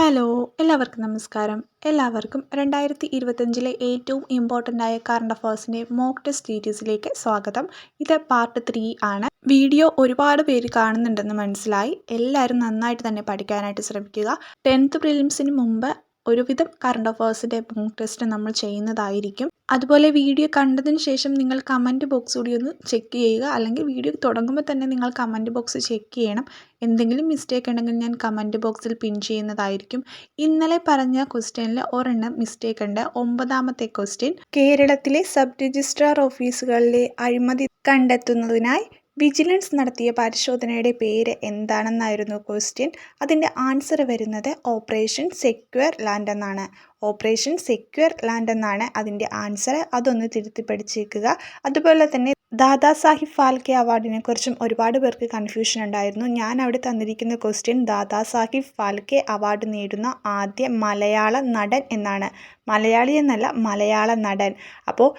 Hello എല്ലാവർക്കും നമസ്കാരം. എല്ലാവർക്കും രണ്ടായിരത്തി ഇരുപത്തഞ്ചിലെ ഏറ്റവും ഇമ്പോർട്ടന്റ് ആയ കറണ്ട് അഫേഴ്സിന്റെ മോക്ക് ടെസ്റ്റ് സീരീസിലേക്ക് സ്വാഗതം. ഇത് പാർട്ട് ത്രീ ആണ്. വീഡിയോ ഒരുപാട് പേര് കാണുന്നുണ്ടെന്ന് മനസ്സിലായി. എല്ലാവരും നന്നായിട്ട് തന്നെ പഠിക്കാനായിട്ട് ശ്രമിക്കുക. ടെൻത്ത് പ്രിലിംസിന് മുമ്പ് ഒരുവിധം കറണ്ട് അഫേഴ്സിന്റെ മോക്ക് ടെസ്റ്റ് നമ്മൾ ചെയ്യുന്നതായിരിക്കും. അതുപോലെ വീഡിയോ കണ്ടതിന് ശേഷം നിങ്ങൾ കമന്റ് ബോക്സ് കൂടി ഒന്ന് ചെക്ക് ചെയ്യുക. അല്ലെങ്കിൽ വീഡിയോ തുടങ്ങുമ്പോൾ തന്നെ നിങ്ങൾ കമന്റ് ബോക്സ് ചെക്ക് ചെയ്യണം. എന്തെങ്കിലും മിസ്റ്റേക്ക് ഉണ്ടെങ്കിൽ ഞാൻ കമന്റ് ബോക്സിൽ പിൻ ചെയ്യുന്നതായിരിക്കും. ഇന്നലെ പറഞ്ഞ ക്വസ്റ്റ്യനിൽ ഒരെണ്ണം മിസ്റ്റേക്ക് ഉണ്ട്. ഒമ്പതാമത്തെ ക്വസ്റ്റ്യൻ കേരളത്തിലെ സബ് രജിസ്ട്രാർ ഓഫീസുകളിലെ അഴിമതി കണ്ടെത്തുന്നതിനായി വിജിലൻസ് നടത്തിയ പരിശോധനയുടെ പേര് എന്താണെന്നായിരുന്നു ക്വസ്റ്റ്യൻ. അതിന്റെ ആൻസർ വരുന്നത് ഓപ്പറേഷൻ സെക്യൂർ ലാൻഡ് എന്നാണ്. ഓപ്പറേഷൻ സെക്യൂർ ലാൻഡ് എന്നാണ് അതിന്റെ ആൻസർ. അതൊന്ന് തിരുത്തി പഠിച്ചേക്കുക. അതുപോലെ തന്നെ ദാദാ സാഹിബ് ഫാൽക്കെ അവാർഡിനെക്കുറിച്ചും ഒരുപാട് പേർക്ക് കൺഫ്യൂഷൻ ഉണ്ടായിരുന്നു. ഞാൻ അവിടെ തന്നിരിക്കുന്ന ക്വസ്റ്റ്യൻ ദാദാ സാഹിബ് ഫാൽക്കെ അവാർഡ് നേടുന്ന ആദ്യ മലയാള നടൻ എന്നാണ്. മലയാളി എന്നല്ല മലയാള നടൻ. അപ്പോൾ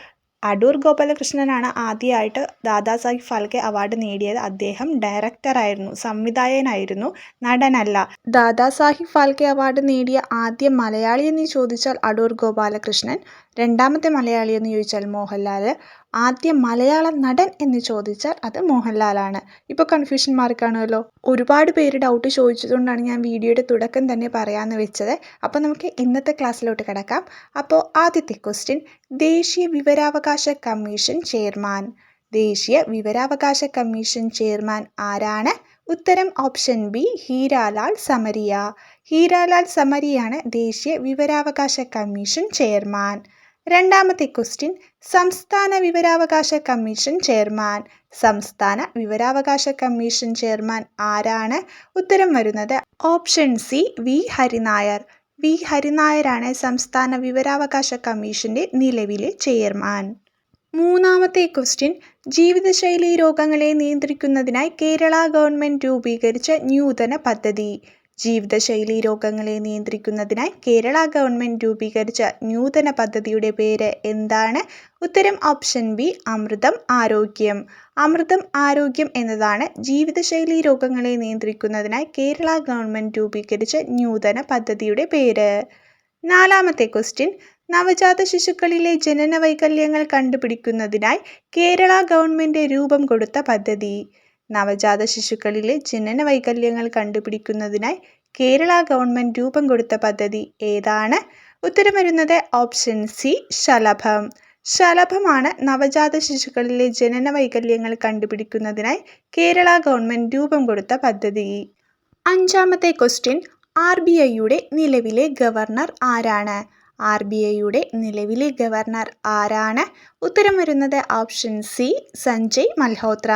അടൂർ ഗോപാലകൃഷ്ണനാണ് ആദ്യമായിട്ട് ദാദാസാഹിബ് ഫാൽക്കെ അവാർഡ് നേടിയത്. അദ്ദേഹം ഡയറക്ടറായിരുന്നു സംവിധായകനായിരുന്നു നടനല്ല. ദാദാസാഹിബ് ഫാൽക്കെ അവാർഡ് നേടിയ ആദ്യ മലയാളി എന്ന് ചോദിച്ചാൽ അടൂർ ഗോപാലകൃഷ്ണൻ. രണ്ടാമത്തെ മലയാളി എന്ന് ചോദിച്ചാൽ മോഹൻലാൽ. ആദ്യ മലയാള നടൻ എന്ന് ചോദിച്ചാൽ അത് മോഹൻലാലാണ്. ഇപ്പോൾ കൺഫ്യൂഷൻ മാർക്കാണല്ലോ ഒരുപാട് പേര് ഡൗട്ട് ചോദിച്ചതുകൊണ്ടാണ് ഞാൻ വീഡിയോയുടെ തുടക്കം തന്നെ പറയാമെന്ന് വെച്ചത്. അപ്പോൾ നമുക്ക് ഇന്നത്തെ ക്ലാസ്സിലോട്ട് കിടക്കാം. അപ്പോൾ ആദ്യത്തെ ക്വസ്റ്റ്യൻ ദേശീയ വിവരാവകാശ കമ്മീഷൻ ചെയർമാൻ. ദേശീയ വിവരാവകാശ കമ്മീഷൻ ചെയർമാൻ ആരാണ്? ഉത്തരം ഓപ്ഷൻ ബി ഹീരാലാൽ സമരിയ. ഹീരാലാൽ സമരിയാണ് ദേശീയ വിവരാവകാശ കമ്മീഷൻ ചെയർമാൻ. രണ്ടാമത്തെ ക്വസ്റ്റ്യൻ സംസ്ഥാന വിവരാവകാശ കമ്മീഷൻ ചെയർമാൻ. സംസ്ഥാന വിവരാവകാശ കമ്മീഷൻ ചെയർമാൻ ആരാണ്? ഉത്തരം വരുന്നത് option C V Hari Nair. V ഹരിനായരാണ് സംസ്ഥാന വിവരാവകാശ കമ്മീഷന്റെ നിലവിലെ ചെയർമാൻ. മൂന്നാമത്തെ ക്വസ്റ്റ്യൻ ജീവിതശൈലി രോഗങ്ങളെ നിയന്ത്രിക്കുന്നതിനായി കേരള ഗവൺമെന്റ് രൂപീകരിച്ച നൂതന പദ്ധതി. ജീവിതശൈലി രോഗങ്ങളെ നിയന്ത്രിക്കുന്നതിനായി കേരള ഗവൺമെന്റ് രൂപീകരിച്ച നൂതന പദ്ധതിയുടെ പേര് എന്താണ്? ഉത്തരം ഓപ്ഷൻ ബി അമൃതം ആരോഗ്യം. അമൃതം ആരോഗ്യം എന്നതാണ് ജീവിതശൈലി രോഗങ്ങളെ നിയന്ത്രിക്കുന്നതിനായി കേരള ഗവൺമെന്റ് രൂപീകരിച്ച നൂതന പദ്ധതിയുടെ പേര്. നാലാമത്തെ ക്വസ്റ്റ്യൻ നവജാത ശിശുക്കളിലെ ജനന വൈകല്യങ്ങൾ കണ്ടുപിടിക്കുന്നതിനായി കേരള ഗവൺമെന്റ് രൂപം കൊടുത്ത പദ്ധതി. നവജാത ശിശുക്കളിലെ ജനന വൈകല്യങ്ങൾ കണ്ടുപിടിക്കുന്നതിനായി കേരള ഗവൺമെന്റ് രൂപം കൊടുത്ത പദ്ധതി ഏതാണ്? ഉത്തരം വരുന്നത് ഓപ്ഷൻ സി ശലഭം. ശലഭമാണ് നവജാത ശിശുക്കളിലെ ജനന വൈകല്യങ്ങൾ കണ്ടുപിടിക്കുന്നതിനായി കേരള ഗവൺമെന്റ് രൂപം കൊടുത്ത പദ്ധതി. അഞ്ചാമത്തെ ക്വസ്റ്റ്യൻ ആർ ബി ഐയുടെ നിലവിലെ ഗവർണർ ആരാണ്? ആർ ബി ഐയുടെ നിലവിലെ ഗവർണർ ആരാണ്? ഉത്തരം വരുന്നത് ഓപ്ഷൻ സി സഞ്ജയ് മൽഹോത്ര.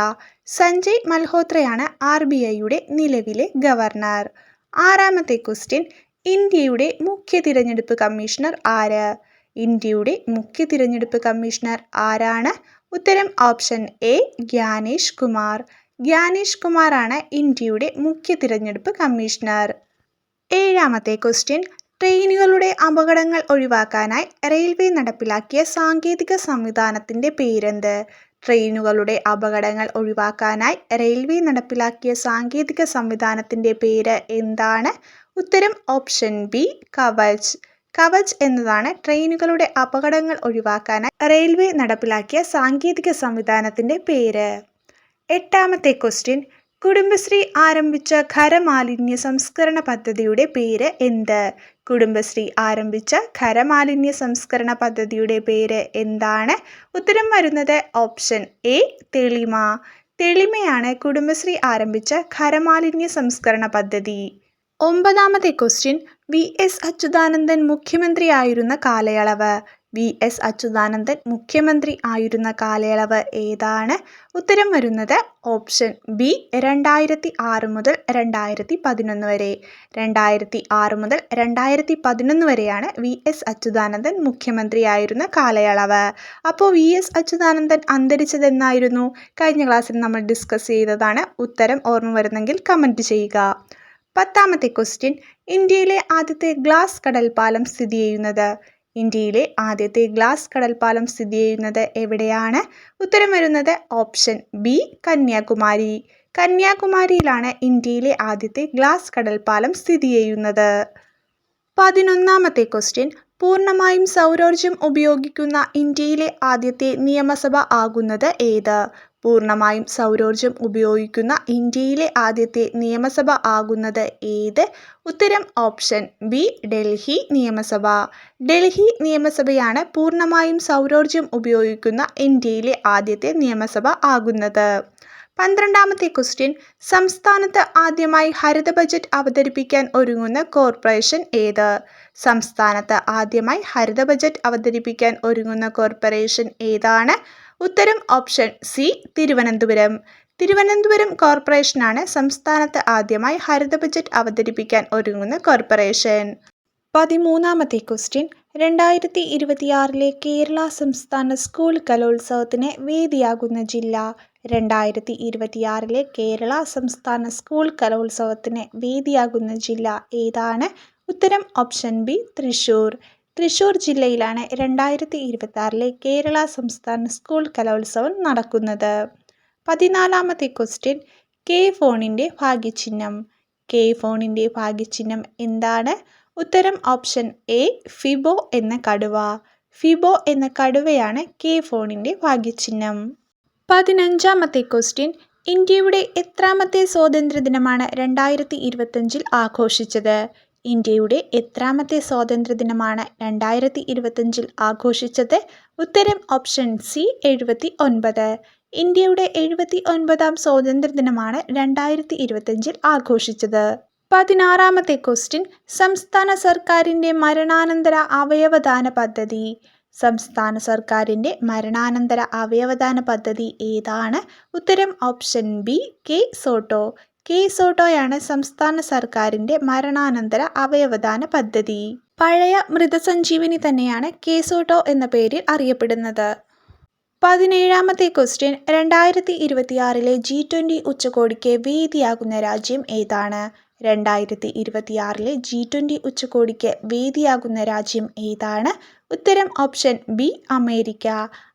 സഞ്ജയ് മൽഹോത്രയാണ് ആർ ബി ഐയുടെ നിലവിലെ ഗവർണർ. ആറാമത്തെ ക്വസ്റ്റ്യൻ ഇന്ത്യയുടെ മുഖ്യ തിരഞ്ഞെടുപ്പ് കമ്മീഷണർ ആര്? ഇന്ത്യയുടെ മുഖ്യ തിരഞ്ഞെടുപ്പ് കമ്മീഷണർ ആരാണ്? ഉത്തരം ഓപ്ഷൻ എ ഗ്യാനേഷ് കുമാർ. ഗ്യാനേഷ് കുമാറാണ് ഇന്ത്യയുടെ മുഖ്യ തിരഞ്ഞെടുപ്പ് കമ്മീഷണർ. ഏഴാമത്തെ ക്വസ്റ്റ്യൻ ട്രെയിനുകളുടെ അപകടങ്ങൾ ഒഴിവാക്കാനായി റെയിൽവേ നടപ്പിലാക്കിയ സാങ്കേതിക സംവിധാനത്തിന്റെ പേരെന്ത്? ട്രെയിനുകളുടെ അപകടങ്ങൾ ഒഴിവാക്കാനായി റെയിൽവേ നടപ്പിലാക്കിയ സാങ്കേതിക സംവിധാനത്തിന്റെ പേര് എന്താണ്? ഉത്തരം ഓപ്ഷൻ ബി കവച്. കവച് എന്നതാണ് ട്രെയിനുകളുടെ അപകടങ്ങൾ ഒഴിവാക്കാനായി റെയിൽവേ നടപ്പിലാക്കിയ സാങ്കേതിക സംവിധാനത്തിന്റെ പേര്. എട്ടാമത്തെ ക്വസ്റ്റ്യൻ കുടുംബശ്രീ ആരംഭിച്ച ഖരമാലിന്യ സംസ്കരണ പദ്ധതിയുടെ പേര് എന്ത്? കുടുംബശ്രീ ആരംഭിച്ച ഖരമാലിന്യ സംസ്കരണ പദ്ധതിയുടെ പേര് എന്താണ്? ഉത്തരം വരുന്നത് ഓപ്ഷൻ എ തെളിമ. തെളിമയാണ് കുടുംബശ്രീ ആരംഭിച്ച ഖരമാലിന്യ സംസ്കരണ പദ്ധതി. ഒമ്പതാമത്തെ ക്വസ്റ്റ്യൻ വി എസ് അച്യുതാനന്ദൻ മുഖ്യമന്ത്രിയായിരുന്ന കാലയളവ്. വി എസ് അച്യുതാനന്ദൻ മുഖ്യമന്ത്രി ആയിരുന്ന കാലയളവ് ഏതാണ്? ഉത്തരം വരുന്നത് ഓപ്ഷൻ ബി രണ്ടായിരത്തി ആറ് മുതൽ രണ്ടായിരത്തി പതിനൊന്ന് വരെ. രണ്ടായിരത്തി ആറ് മുതൽ രണ്ടായിരത്തി പതിനൊന്ന് വരെയാണ് വി എസ് അച്യുതാനന്ദൻ മുഖ്യമന്ത്രിയായിരുന്ന കാലയളവ്. അപ്പോൾ വി എസ് അച്യുതാനന്ദൻ അന്തരിച്ചതെന്നായിരുന്നു? കഴിഞ്ഞ ക്ലാസ്സിൽ നമ്മൾ ഡിസ്കസ് ചെയ്തതാണ്. ഉത്തരം ഓർമ്മ വരുന്നെങ്കിൽ കമന്റ് ചെയ്യുക. പത്താമത്തെ ക്വസ്റ്റ്യൻ ഇന്ത്യയിലെ ആദ്യത്തെ ഗ്ലാസ് കടൽപ്പാലം സ്ഥിതി ചെയ്യുന്നത്? ഇന്ത്യയിലെ ആദ്യത്തെ ഗ്ലാസ് കടൽപ്പാലം സ്ഥിതി ചെയ്യുന്നത് എവിടെയാണ്? ഉത്തരം വരുന്നത് ഓപ്ഷൻ ബി കന്യാകുമാരി. കന്യാകുമാരിയിലാണ് ഇന്ത്യയിലെ ആദ്യത്തെ ഗ്ലാസ് കടൽപ്പാലം സ്ഥിതി ചെയ്യുന്നത്. പതിനൊന്നാമത്തെ ക്വസ്റ്റ്യൻ പൂർണമായും സൗരോർജം ഉപയോഗിക്കുന്ന ഇന്ത്യയിലെ ആദ്യത്തെ നിയമസഭ ആകുന്നത് ഏത്? പൂർണമായും സൗരോർജം ഉപയോഗിക്കുന്ന ഇന്ത്യയിലെ ആദ്യത്തെ നിയമസഭ ആകുന്നത് ഏത്? ഉത്തരം ഓപ്ഷൻ ബി ഡൽഹി നിയമസഭ. ഡൽഹി നിയമസഭയാണ് പൂർണമായും സൗരോർജം ഉപയോഗിക്കുന്ന ഇന്ത്യയിലെ ആദ്യത്തെ നിയമസഭ ആകുന്നത്. പന്ത്രണ്ടാമത്തെ ക്വസ്റ്റ്യൻ സംസ്ഥാനത്ത് ആദ്യമായി ഹരിത ബജറ്റ് അവതരിപ്പിക്കാൻ ഒരുങ്ങുന്ന കോർപ്പറേഷൻ ഏത്? സംസ്ഥാനത്ത് ആദ്യമായി ഹരിത ബജറ്റ് അവതരിപ്പിക്കാൻ ഒരുങ്ങുന്ന കോർപ്പറേഷൻ ഏതാണ്? ഉത്തരം ഓപ്ഷൻ സി തിരുവനന്തപുരം. തിരുവനന്തപുരം കോർപ്പറേഷനാണ് സംസ്ഥാനത്ത് ആദ്യമായി ഹരിത ബജറ്റ് അവതരിപ്പിക്കാൻ ഒരുങ്ങുന്ന കോർപ്പറേഷൻ. പതിമൂന്നാമത്തെ ക്വസ്റ്റ്യൻ രണ്ടായിരത്തി ഇരുപത്തിയാറിലെ കേരള സംസ്ഥാന സ്കൂൾ കലോത്സവത്തിന് വേദിയാകുന്ന ജില്ല. രണ്ടായിരത്തി ഇരുപത്തിയാറിലെ കേരള സംസ്ഥാന സ്കൂൾ കലോത്സവത്തിന് വേദിയാകുന്ന ജില്ല ഏതാണ്? ഉത്തരം ഓപ്ഷൻ ബി തൃശ്ശൂർ തൃശ്ശൂർ ജില്ലയിലാണ് രണ്ടായിരത്തി ഇരുപത്തി കേരള സംസ്ഥാന സ്കൂൾ കലോത്സവം നടക്കുന്നത്. പതിനാലാമത്തെ ക്വസ്റ്റ്യൻ കെ ഫോണിന്റെ ഭാഗ്യചിഹ്നം. കെ ഫോണിന്റെ ഭാഗ്യചിഹ്നം എന്താണ്? ഉത്തരം ഓപ്ഷൻ എ ഫിബോ എന്ന കടുവ. ഫിബോ എന്ന കടുവയാണ് കെ ഫോണിന്റെ ഭാഗ്യചിഹ്നം. പതിനഞ്ചാമത്തെ ക്വസ്റ്റ്യൻ ഇന്ത്യയുടെ എത്രാമത്തെ സ്വാതന്ത്ര്യ ദിനമാണ് രണ്ടായിരത്തി ഇരുപത്തഞ്ചിൽ ആഘോഷിച്ചത്? ഇന്ത്യയുടെ എത്രാമത്തെ സ്വാതന്ത്ര്യ ദിനമാണ് രണ്ടായിരത്തി ഇരുപത്തഞ്ചിൽ ആഘോഷിച്ചത്? ഉത്തരം ഓപ്ഷൻ സി എഴുപത്തി ഒൻപത് ഇന്ത്യയുടെ എഴുപത്തി ഒൻപതാം സ്വാതന്ത്ര്യ ദിനമാണ് രണ്ടായിരത്തി ഇരുപത്തഞ്ചിൽ ആഘോഷിച്ചത്. പതിനാറാമത്തെ ക്വസ്റ്റ്യൻ സംസ്ഥാന സർക്കാരിന്റെ മരണാനന്തര അവയവദാന പദ്ധതി. സംസ്ഥാന സർക്കാരിന്റെ മരണാനന്തര അവയവദാന പദ്ധതി ഏതാണ്? ഉത്തരം option B K SOTTO. K സോട്ടോയാണ് സംസ്ഥാന സർക്കാരിന്റെ മരണാനന്തര അവയവദാന പദ്ധതി. പഴയ മൃതസഞ്ജീവിനി തന്നെയാണ് കെ സോട്ടോ എന്ന പേരിൽ അറിയപ്പെടുന്നത്. പതിനേഴാമത്തെ ക്വസ്റ്റ്യൻ രണ്ടായിരത്തി ഇരുപത്തിയാറിലെ ജി ട്വന്റി ഉച്ചകോടിക്ക് വേദിയാകുന്ന രാജ്യം ഏതാണ്? രണ്ടായിരത്തി ഇരുപത്തിയാറിലെ ജി ട്വന്റി ഉച്ചകോടിക്ക് വേദിയാകുന്ന രാജ്യം ഏതാണ്? ഉത്തരം ഓപ്ഷൻ ബി അമേരിക്ക.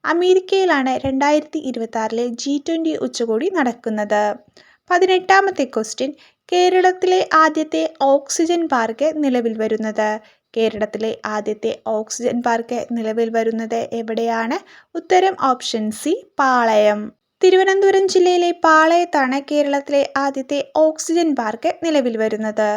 അമേരിക്കയിലാണ് രണ്ടായിരത്തി ഇരുപത്തി ആറിലെ ജി ട്വന്റി ഉച്ചകോടി നടക്കുന്നത്. പതിനെട്ടാമത്തെ ക്വസ്റ്റ്യൻ കേരളത്തിലെ ആദ്യത്തെ ഓക്സിജൻ പാർക്ക് നിലവിൽ വരുന്നത്. കേരളത്തിലെ ആദ്യത്തെ ഓക്സിജൻ പാർക്ക് നിലവിൽ വരുന്നത് എവിടെയാണ്? ഉത്തരം ഓപ്ഷൻ സി പാളയം. തിരുവനന്തപുരം ജില്ലയിലെ പാളയത്താണ് കേരളത്തിലെ ആദ്യത്തെ ഓക്സിജൻ പാർക്ക് നിലവിൽ വരുന്നത്.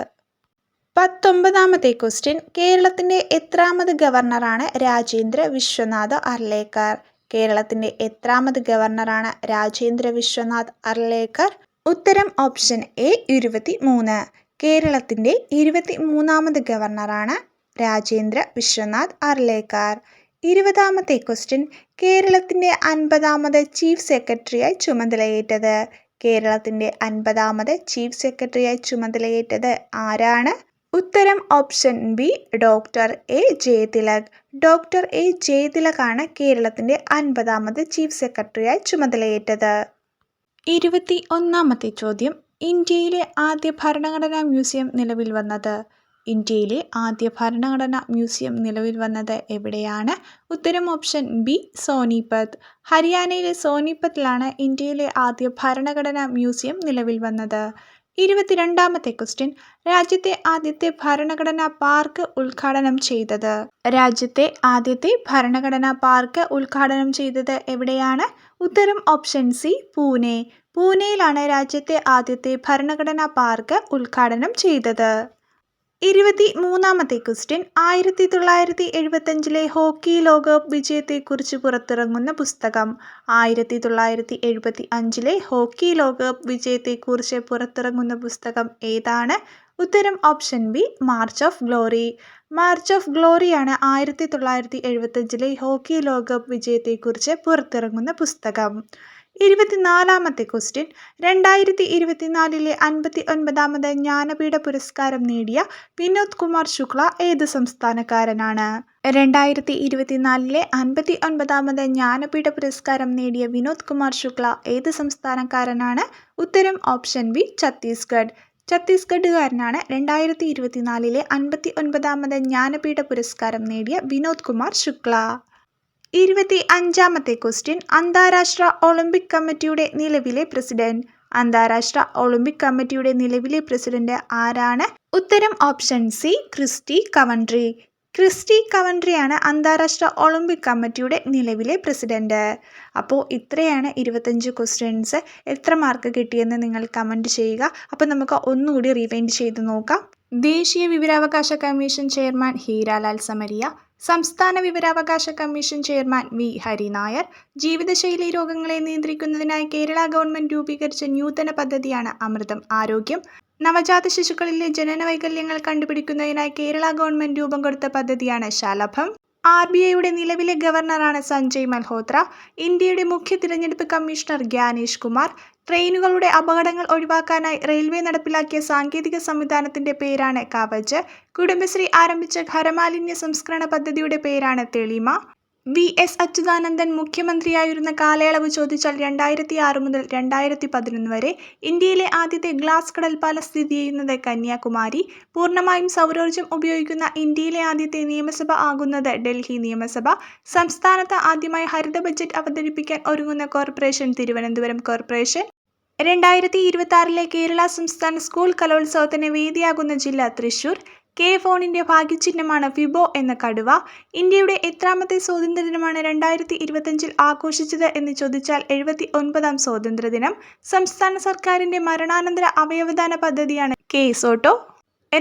പത്തൊമ്പതാമത്തെ ക്വസ്റ്റ്യൻ കേരളത്തിന്റെ എത്രാമത് ഗവർണറാണ് രാജേന്ദ്ര വിശ്വനാഥ് അർലേക്കർ? കേരളത്തിന്റെ എത്രാമത് ഗവർണറാണ് രാജേന്ദ്ര വിശ്വനാഥ് അർലേക്കർ? ഉത്തരം ഓപ്ഷൻ എ ഇരുപത്തി മൂന്ന് കേരളത്തിന്റെ ഇരുപത്തി മൂന്നാമത് ഗവർണറാണ് രാജേന്ദ്ര വിശ്വനാഥ് അർലേക്കാർ ഇരുപതാമത്തെ ക്വസ്റ്റ്യൻ കേരളത്തിന്റെ അൻപതാമത് ചീഫ് സെക്രട്ടറിയായി ചുമതലയേറ്റത്. കേരളത്തിന്റെ അൻപതാമത് ചീഫ് സെക്രട്ടറിയായി ചുമതലയേറ്റത് ആരാണ്? ഉത്തരം option B doctor A Jayathilak. Doctor A ജയതിലകാണ് കേരളത്തിന്റെ അൻപതാമത് ചീഫ് സെക്രട്ടറിയായി ചുമതലയേറ്റത്. ഇരുപത്തി ഒന്നാമത്തെ ചോദ്യം. ഇന്ത്യയിലെ ആദ്യ ഭരണഘടനാ മ്യൂസിയം നിലവിൽ വന്നത്? ഇന്ത്യയിലെ ആദ്യ ഭരണഘടനാ മ്യൂസിയം നിലവിൽ വന്നത് എവിടെയാണ്? ഉത്തരം ഓപ്ഷൻ ബി സോനിപത്ത് ഹരിയാനയിലെ സോനിപത്തിലാണ് ഇന്ത്യയിലെ ആദ്യ ഭരണഘടനാ മ്യൂസിയം നിലവിൽ വന്നത്. ഇരുപത്തിരണ്ടാമത്തെ ക്വസ്റ്റ്യൻ. രാജ്യത്തെ ആദ്യത്തെ ഭരണഘടനാ പാർക്ക് ഉദ്ഘാടനം ചെയ്തത്. രാജ്യത്തെ ആദ്യത്തെ ഭരണഘടനാ പാർക്ക് ഉദ്ഘാടനം ചെയ്തത് എവിടെയാണ്? ഉത്തരം ഓപ്ഷൻ സി പൂനെ. പൂനെയിലാണ് രാജ്യത്തെ ആദ്യത്തെ ഭരണഘടനാ പാർക്ക് ഉദ്ഘാടനം ചെയ്തത്. ഇരുപത്തി മൂന്നാമത്തെ ക്വസ്റ്റ്യൻ ആയിരത്തി തൊള്ളായിരത്തി എഴുപത്തഞ്ചിലെ ഹോക്കി ലോകകപ്പ് വിജയത്തെക്കുറിച്ച് പുറത്തിറങ്ങുന്ന പുസ്തകം. ആയിരത്തി തൊള്ളായിരത്തി എഴുപത്തി അഞ്ചിലെ ഹോക്കി ലോകകപ്പ് വിജയത്തെക്കുറിച്ച് പുറത്തിറങ്ങുന്ന പുസ്തകം ഏതാണ്? ഉത്തരം option B March of Glory. March of ഗ്ലോറിയാണ് ആയിരത്തി തൊള്ളായിരത്തി എഴുപത്തഞ്ചിലെ ഹോക്കി ലോകകപ്പ് വിജയത്തെക്കുറിച്ച് പുറത്തിറങ്ങുന്ന പുസ്തകം. ഇരുപത്തിനാലാമത്തെ ക്വസ്റ്റ്യൻ. രണ്ടായിരത്തി ഇരുപത്തിനാലിലെ അൻപത്തി ഒൻപതാമത് ജ്ഞാനപീഠ പുരസ്കാരം നേടിയ വിനോദ് കുമാർ ശുക്ല ഏത് സംസ്ഥാനക്കാരനാണ്? രണ്ടായിരത്തി ഇരുപത്തിനാലിലെ അൻപത്തി ഒൻപതാമത് ജ്ഞാനപീഠ പുരസ്കാരം നേടിയ വിനോദ് കുമാർ ശുക്ല ഏത് സംസ്ഥാനക്കാരനാണ്? ഉത്തരം ഓപ്ഷൻ ബി ഛത്തീസ്ഗഡ്. ഛത്തീസ്ഗഡുകാരനാണ് രണ്ടായിരത്തി ഇരുപത്തിനാലിലെ അൻപത്തി ഒൻപതാമത് ജ്ഞാനപീഠ പുരസ്കാരം നേടിയ വിനോദ് കുമാർ ശുക്ല. ഇരുപത്തി അഞ്ചാമത്തെ ക്വസ്റ്റ്യൻ അന്താരാഷ്ട്ര ഒളിമ്പിക് കമ്മിറ്റിയുടെ നിലവിലെ പ്രസിഡന്റ്. അന്താരാഷ്ട്ര ഒളിമ്പിക് കമ്മിറ്റിയുടെ നിലവിലെ പ്രസിഡന്റ് ആരാണ്? ഉത്തരം option C Kirsty Coventry. Kirsty കവൻട്രിയാണ് അന്താരാഷ്ട്ര ഒളിമ്പിക് കമ്മിറ്റിയുടെ നിലവിലെ പ്രസിഡന്റ്. അപ്പോൾ ഇത്രയാണ് ഇരുപത്തഞ്ച് ക്വസ്റ്റ്യൻസ്. എത്ര മാർക്ക് കിട്ടിയെന്ന് നിങ്ങൾ കമന്റ് ചെയ്യുക. അപ്പോൾ നമുക്ക് ഒന്നുകൂടി റിവൈൻഡ് ചെയ്ത് നോക്കാം. ദേശീയ വിവരാവകാശ കമ്മീഷൻ ചെയർമാൻ ഹീരാലാൽ സമരിയ സംസ്ഥാന വിവരാവകാശ കമ്മീഷൻ ചെയർമാൻ വി ഹരിനായർ ജീവിതശൈലി രോഗങ്ങളെ നിയന്ത്രിക്കുന്നതിനായി കേരള ഗവൺമെന്റ് രൂപീകരിച്ച ന്യൂതന പദ്ധതിയാണ് അമൃതം ആരോഗ്യം. നവജാത ശിശുക്കളിലെ ജനനവൈകല്യങ്ങൾ കണ്ടുപിടിക്കുന്നതിനായി കേരള ഗവൺമെന്റ് രൂപം കൊടുത്ത പദ്ധതിയാണ് ശലഭം. ആർ ബി ഐയുടെ നിലവിലെ ഗവർണറാണ് സഞ്ജയ് മൽഹോത്ര. ഇന്ത്യയുടെ മുഖ്യ തിരഞ്ഞെടുപ്പ് കമ്മീഷണർ ഗ്യാനേഷ് കുമാർ. ട്രെയിനുകളുടെ അപകടങ്ങൾ ഒഴിവാക്കാനായി റെയിൽവേ നടപ്പിലാക്കിയ സാങ്കേതിക സംവിധാനത്തിന്റെ പേരാണ് കവച് കുടുംബശ്രീ ആരംഭിച്ച ഖരമാലിന്യ സംസ്കരണ പദ്ധതിയുടെ പേരാണ് തെളിമ. വി. എസ്. അച്യുതാനന്ദൻ മുഖ്യമന്ത്രിയായിരുന്ന കാലയളവ് ചോദിച്ചാൽ രണ്ടായിരത്തി ആറ് മുതൽ രണ്ടായിരത്തി പതിനൊന്ന് വരെ ഇന്ത്യയിലെ ആദ്യത്തെ ഗ്ലാസ് കടൽപ്പാലം സ്ഥിതി ചെയ്യുന്നത് കന്യാകുമാരി. പൂർണമായും സൗരോർജം ഉപയോഗിക്കുന്ന ഇന്ത്യയിലെ ആദ്യത്തെ നിയമസഭ ആകുന്നത് ഡൽഹി നിയമസഭ. സംസ്ഥാനത്ത് ആദ്യമായി ഹരിത ബജറ്റ് അവതരിപ്പിക്കാൻ ഒരുങ്ങുന്ന കോർപ്പറേഷൻ തിരുവനന്തപുരം കോർപ്പറേഷൻ. രണ്ടായിരത്തി ഇരുപത്തി ആറിലെ കേരള സംസ്ഥാന സ്കൂൾ കലോത്സവത്തിന് വേദിയാകുന്ന ജില്ല തൃശൂർ കെ ഫോണിന്റെ ഭാഗ്യചിഹ്നമാണ് ഫിബോ എന്ന കടുവ. ഇന്ത്യയുടെ എത്രാമത്തെ സ്വാതന്ത്ര്യദിനമാണ് രണ്ടായിരത്തി ഇരുപത്തഞ്ചിൽ ആഘോഷിച്ചത് എന്ന് ചോദിച്ചാൽ എഴുപത്തി ഒൻപതാം സ്വാതന്ത്ര്യദിനം. സംസ്ഥാന സർക്കാരിന്റെ മരണാനന്തര അവയവദാന പദ്ധതിയാണ് കേസോട്ടോ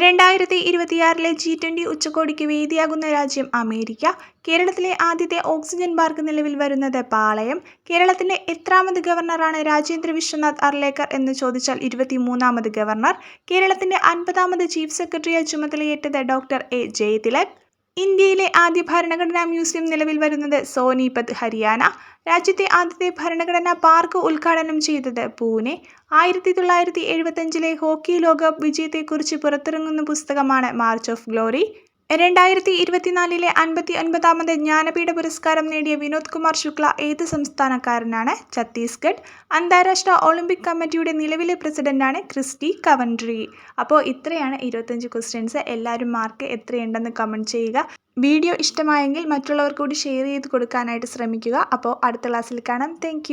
രണ്ടായിരത്തി ഇരുപത്തിയാറിലെ ജി ട്വന്റി ഉച്ചകോടിക്ക് വേദിയാകുന്ന രാജ്യം അമേരിക്ക. കേരളത്തിലെ ആദ്യത്തെ ഓക്സിജൻ പാർക്ക് നിലവിൽ വരുന്നത് പാളയം. കേരളത്തിന്റെ എത്രാമത് ഗവർണറാണ് രാജേന്ദ്ര വിശ്വനാഥ് അർലേക്കർ എന്ന് ചോദിച്ചാൽ ഇരുപത്തിമൂന്നാമത് ഗവർണർ. കേരളത്തിന്റെ അൻപതാമത് ചീഫ് സെക്രട്ടറിയായി ചുമതലയേറ്റത് ഡോക്ടർ എ ജയതിലക്. ഇന്ത്യയിലെ ആദ്യ ഭരണഘടനാ മ്യൂസിയം നിലവിൽ വരുന്നത് സോനിപത് ഹരിയാന. രാജ്യത്തെ ആദ്യത്തെ ഭരണഘടനാ പാർക്ക് ഉദ്ഘാടനം ചെയ്തത് പൂനെ. ആയിരത്തി തൊള്ളായിരത്തി ഹോക്കി ലോകകപ്പ് വിജയത്തെക്കുറിച്ച് പുറത്തിറങ്ങുന്ന പുസ്തകമാണ് മാർച്ച് ഓഫ് ഗ്ലോറി രണ്ടായിരത്തി ഇരുപത്തിനാലിലെ അൻപത്തി ഒൻപതാമത് ജ്ഞാനപീഠ പുരസ്കാരം നേടിയ വിനോദ് കുമാർ ശുക്ല ഏത് സംസ്ഥാനക്കാരനാണ്? ഛത്തീസ്ഗഡ്. അന്താരാഷ്ട്ര ഒളിമ്പിക് കമ്മിറ്റിയുടെ നിലവിലെ പ്രസിഡന്റാണ് ക്രിസ്റ്റി കവൻട്രി. അപ്പോൾ ഇത്രയാണ് ഇരുപത്തഞ്ച് ക്വസ്റ്റ്യൻസ്. എല്ലാവരും മാർക്ക് എത്രയുണ്ടെന്ന് കമന്റ് ചെയ്യുക. വീഡിയോ ഇഷ്ടമായെങ്കിൽ മറ്റുള്ളവർക്കൂടി ഷെയർ ചെയ്ത് കൊടുക്കാനായിട്ട് ശ്രമിക്കുക. അപ്പോൾ അടുത്ത ക്ലാസ്സിൽ കാണാം. താങ്ക്